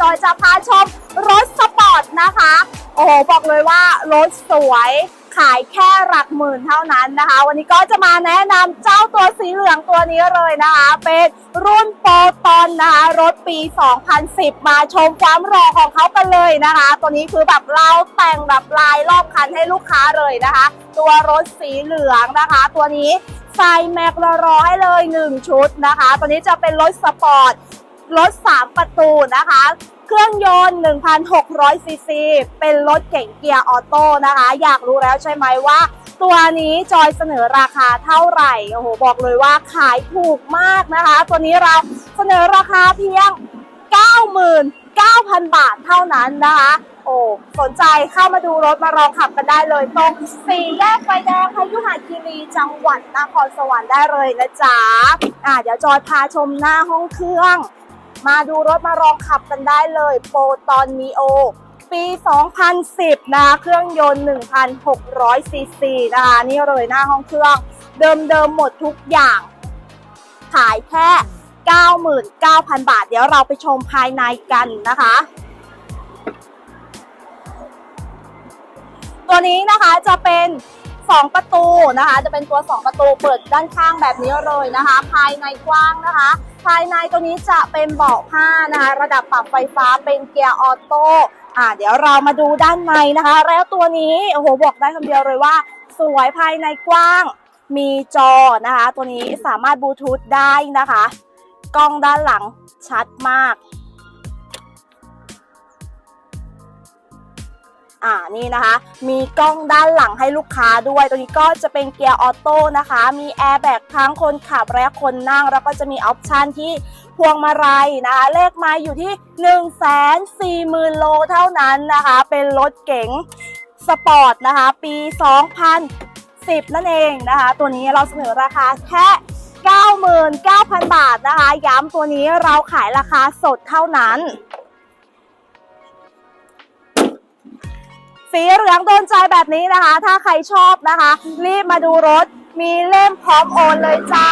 พาชมรถสปอร์ตนะคะ โอ้โห บอกเลยว่ารถสวยขายแค่หลักหมื่นเท่านั้นนะคะ วันนี้ก็จะมาแนะนำเจ้าตัวสีเหลืองตัวนี้เลยนะคะ เป็นรุ่นโปรตอนนะคะ รถปี 2010 มาชมความหล่อของเขากันเลยนะคะ ตัวนี้คือแบบเราแต่งแบบลายรอบคันให้ลูกค้าเลยนะคะ ตัวรถสีเหลืองนะคะ ตัวนี้ใส่แม็กละร้อยเลย 1 ชุดนะคะ ตัวนี้จะเป็นรถสปอร์ตรถ 3 ประตูนะคะ เครื่องยนต์ 1,600 ซีซี เป็นรถเก่งเกียร์ออโต้นะคะ อยากรู้แล้วใช่ไหมว่า ตัวนี้จอยเสนอราคาเท่าไหร่ โอ้โห บอกเลยว่าขายถูกมากนะคะ ตัวนี้เราเสนอราคาเพียง 99,000 บาทเท่านั้นนะคะ โอ้ สนใจเข้ามาดูรถมาลองขับกันได้เลย ตรงสี่แยกไฟแดงพยุหคีรีจังหวัดนครสวรรค์ได้เลยนะจ๊ะ อ่าเดี๋ยวจอยพาชมหน้าห้องเครื่อง มาดูรถมาลองขับกันได้เลยโปรตอนนีโอปี 2010 นะคะเครื่องยนต์ 1,600 ซีซีนะคะนี่เลยหน้าห้องเครื่อง เดิมๆหมดทุกอย่าง ขายแค่ 99,000 บาท เดี๋ยวเราไปชมภายในกันนะคะ ตัวนี้นะคะจะเป็น 2 ประตูนะคะ จะเป็นตัว 2 ประตูเปิดด้านข้างแบบนี้เลยนะคะ ภายในกว้างนะคะ ภายในตัวนี้จะเป็นเบาะผ้านะคะ ระดับปรับไฟฟ้าเป็นเกียร์ออโต้อ่าเดี๋ยวเรามาดูด้านในนะคะ แล้วตัวนี้โอ้โหบอกได้คำเดียวเลยว่า สวยภายในกว้างมีจอนะคะ ตัวนี้สามารถบลูทูธได้นะคะ กล้องด้านหลังชัดมาก อ่านี่นะคะ มีกล้องด้านหลังให้ลูกค้าด้วย ตัวนี้ก็จะเป็นเกียร์ออโต้นะคะ มีแอร์แบกทั้งคนขับและคนนั่ง แล้วก็จะมีออปชันที่พวงมาลัยนะคะ เลขไมาอยู่ที่ 1 4 0 0 0 0 โลเท่านั้นนะคะ เป็นรถเก๋งสปอร์ตนะคะ ปี 2010 นั่นเองนะคะ ตัวนี้เราเสนอราคาแค่99,000 บาทนะคะ ย้ำตัวนี้เราขายราคาสดเท่านั้น สีเหลืองโดนใจแบบนี้นะคะ ถ้าใครชอบนะคะ รีบมาดูรถ มีเล่มพร้อมโอนเลยจ้า